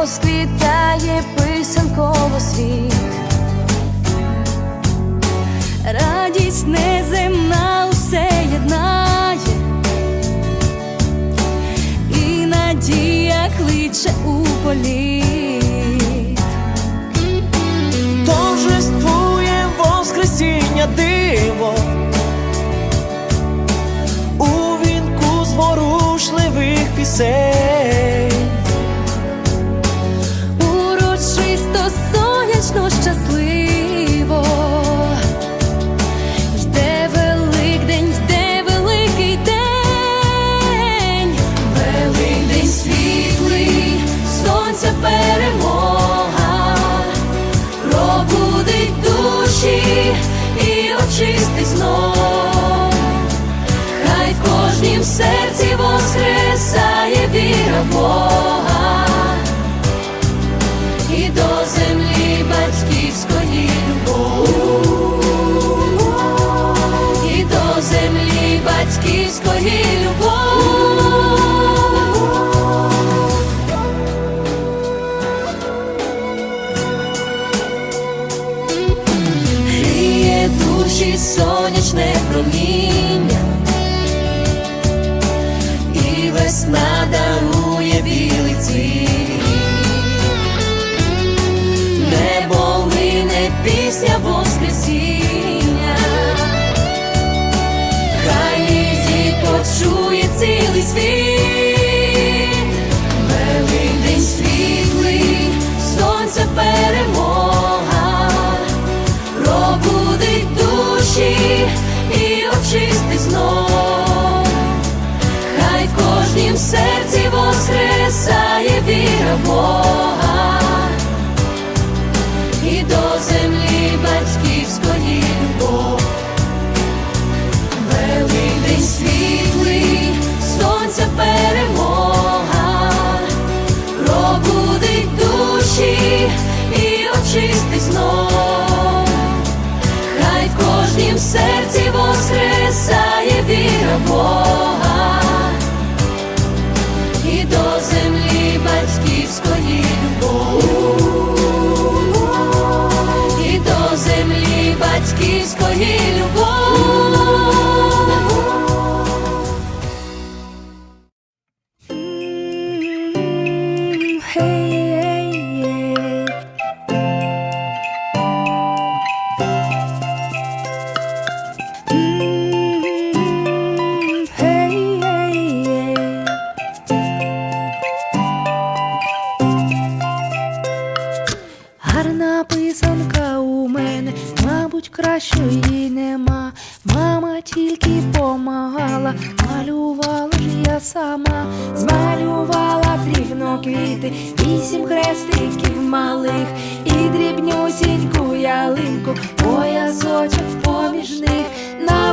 розквітає писанково світ. Радість неземна усе єднає, і надія кличе у політ. Батьківської любов. Гріє душі сонячне проміння, і весна дарує білий цвіт. Небо лине пісня цілий світ, Великдень світлий, сонця перемога, пробудить душі і очистить знов. Хай в кожнім серці воскресає віра Бога. І до землі батьківської любов. Великдень світлий, кожнім серці воскресає віра Бога помагала, малювала ж я сама, змалювала дрібно квіти, вісім хрестиків малих і дрібнюсіньку ялинку, поясочок поміж них. На